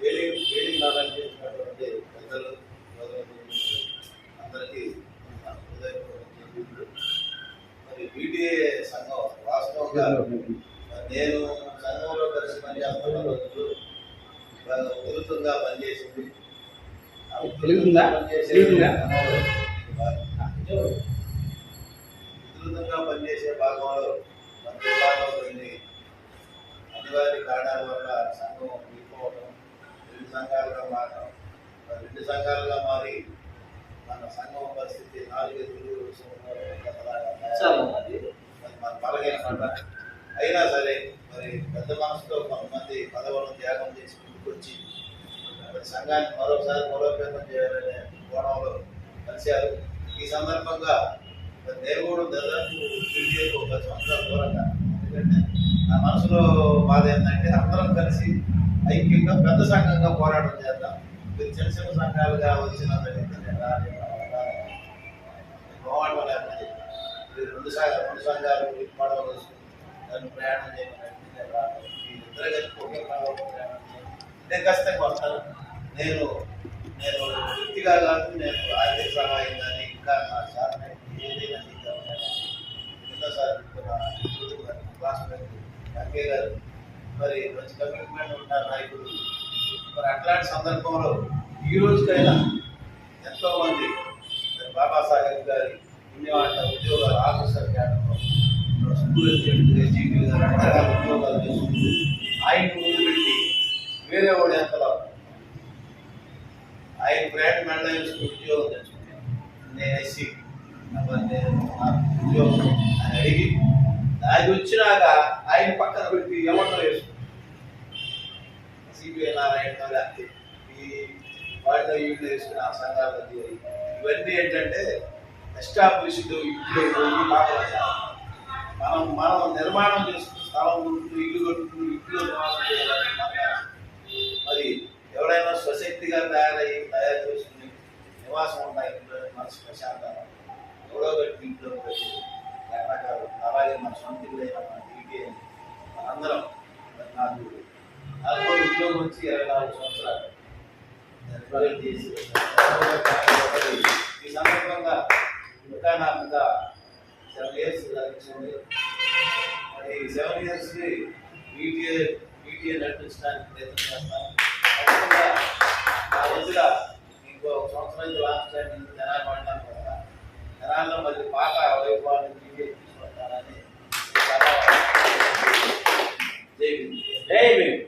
వేదిక వేదిక అలంకరించినటువంటి పెద్దలు గౌరవనీయులు అందరికీ. మరి బీటీఏ సంఘం వాస్తవంగా నేను సంఘంలో కలిసి పనిచేస్తున్న రోజులు వాళ్ళు ఉధృతంగా పనిచేసింది తెలుగుందా? పనిచేసే భాగంలో మన జిల్లాలో కొన్ని అనివార్య కారణాల వల్ల సంఘం విడిపోవడం సంఘాలుగా మారడం మరి రెండు సంఘాలుగా మారి మన సంఘం పరిస్థితి నాలుగు తెలుగు చాలా. మరి మన బలహీన అయినా సరే మరి పెద్ద మనసుతో కొంతమంది పదవులను త్యాగం చేసి ముందుకొచ్చి మరి సంఘాన్ని మరోసారి బలోపేతం చేయాలనే కోణంలో కలిశారు. ఈ సందర్భంగా నేను కూడా దాదాపు ఒక సంవత్సరాల దూరంగా. ఎందుకంటే నా మనసులో బాధ ఏంటంటే అందరం కలిసి ఐక్యంగా పెద్ద సంఘంగా పోరాటం చేద్దాం. మీరు చిన్న చిన్న సంఘాలుగా వచ్చిన పోరాటం లేకపోతే మీరు రెండు సంఘాలు రెండు సంఘాలు పడవలు దాన్ని ప్రయాణం చేయమని ఇద్దరు కలిసి ప్రయాణం నేను ఖచ్చితంగా వస్తాను. నేను నేను వ్యక్తిగా కాదు నేను ఆర్థిక సహాయం కానీ ఇంకా నా సార్ ఏదైనా సార్ ఎన్నోసారి క్లాస్మేట్ గారు మరి మంచి కమిట్మెంట్ ఉంటారు నాయకుడు. మరి అట్లాంటి సందర్భంలో ఈ రోజుకైనా ఎంతో మంది బాబాసాహెబ్ గారి పుణ్యమాట ఉద్యోగాలు ఆఫీసర్ క్యాడర్లో స్కూల్ జీపీ గారు రకరకాల ఉద్యోగాలు చేసుకుంటూ ఆయన ముందు పెట్టి వేరే వాడు ఎంతలో ఆయన బ్రాండ్ మండలం ఉద్యోగం తెచ్చుకున్నాను నేను ఎస్సీ ఉద్యోగం అని అడిగి అది వచ్చినాక ఆయన పక్కన పెట్టి ఎవరినో వేసుకున్నాను సిపిఐ నారాయణ గారి ఈ సంఘాల్లో వీళ్ళు వేసుకుని ఆ సంఘాల్లో చేరి ఇవన్నీ ఏంటంటే ఎస్టాబ్లిష్డ్ ఇల్లు పోయి కాకుండా మనం మనం నిర్మాణం చేసుకుని స్థలం కొట్టుకుని ఇల్లు కొట్టుకుని ఇంట్లో నిర్మాణం చేయాలని మరి ఎవరైనా స్వశక్తిగా తయారయ్యి తయారు చేసుకుని నివాసం ఉంటాయి ఇంట్లో మనసు ప్రశాంతంగా ఎవరో పెట్టి ఇంట్లో పెట్టి రకరకాలు అలాగే మన సొంత ఇల్లు అయిన మన టీటీ మనందరం నాకు నాకు ఉద్యోగం వచ్చి ఇరవై నాలుగు సంవత్సరాలు. నేను చేసి ఈ సందర్భంగా ఇంకా నాకు ఇంకా సెవెన్ ఇయర్స్ లభించింది మరి సెవెన్ ఇయర్స్ బీటీఏ బీటీఏ నడిపించడానికి ప్రయత్నం చేస్తాను ఆ రోజుగా ఇంకో సంవత్సరం లాస్ట్ టైం జనాలు పడ్డాను కదా జనాల్లో మరి పాత వైభవాన్ని బీటీఏ తీసుకుంటానని జై భీమ్. జై భీమ్